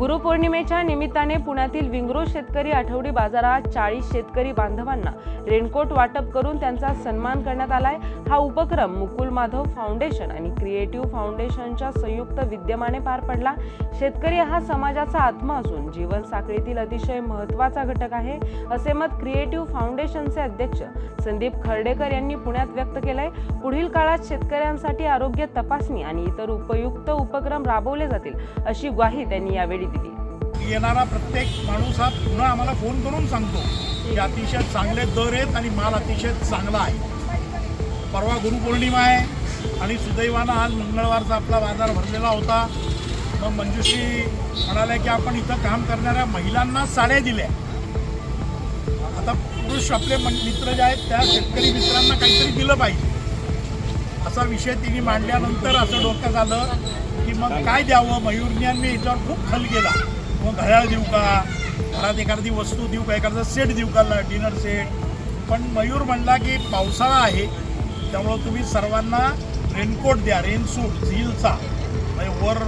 गुरुपौर्णिमेच्या निमित्ताने पुण्यातील विंगरो शेतकरी आठवडी बाजारात चाळीस शेतकरी बांधवांना रेनकोट वाटप करून त्यांचा सन्मान करण्यात आलाय. हा उपक्रम मुकुल माधव फाउंडेशन आणि क्रिएटिव्ह फाउंडेशनच्या संयुक्त विद्यमाने पार पडला. शेतकरी हा समाजाचा आत्मा असून जीवन साखळीतील अतिशय महत्त्वाचा घटक आहे असे मत क्रिएटिव्ह फाउंडेशनचे अध्यक्ष संदीप खर्डेकर यांनी पुण्यात व्यक्त केलंय. पुढील काळात शेतकऱ्यांसाठी आरोग्य तपासणी आणि इतर उपयुक्त उपक्रम राबवले जातील अशी ग्वाही त्यांनी यावेळी दिली येणारा प्रत्येक माणूस हा पुन्हा आम्हाला फोन करून सांगतो की अतिशय चांगले दर आहेत आणि माल अतिशय चांगला आहे. परवा गुरुपौर्णिमा आहे आणि सुदैवानं आज मंगळवारचा आपला बाजार भरलेला होता. मग मंजुश्री म्हणाल्या की आपण इथं काम करणाऱ्या महिलांना साड्या दिल्या. आता पुरुष आपले मित्र जे आहेत त्या शेतकरी मित्रांना काहीतरी दिलं पाहिजे. असा विषय तिने मांडल्यानंतर असं डोकं झालं की मग काय द्यावं? मयूरज्ञान मी याच्यावर खूप खल केला. मग घड्याळ देऊ का? घरात एखादी वस्तू देऊ का? एखादा सेट देऊ का? डिनर सेट पण मयूर म्हणला की पावसाळा आहे त्यामुळं तुम्ही सर्वांना रेनकोट द्या रेनसूट झीलचा. म्हणजे वर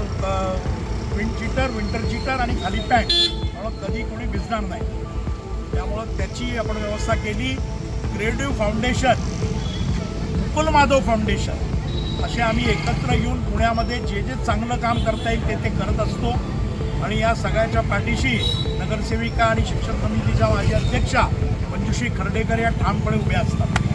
विंड चिटर विंटर चिटर आणि खाली पॅन्ट त्यामुळं कधी कोणी भिजणार नाही. त्यामुळं त्याची आपण व्यवस्था केली. Creative foundation Mukul Madhav foundation. असे आम्ही एकत्र येऊन पुण्यामध्ये जे जे चांगलं काम करता येईल ते ते करत असतो. आणि या सगळ्याच्या पाठीशी नगरसेविका आणि शिक्षण समितीच्या माझ्या अध्यक्षा मंजुषी खर्डेकर या ठामपणे उभ्या असतात.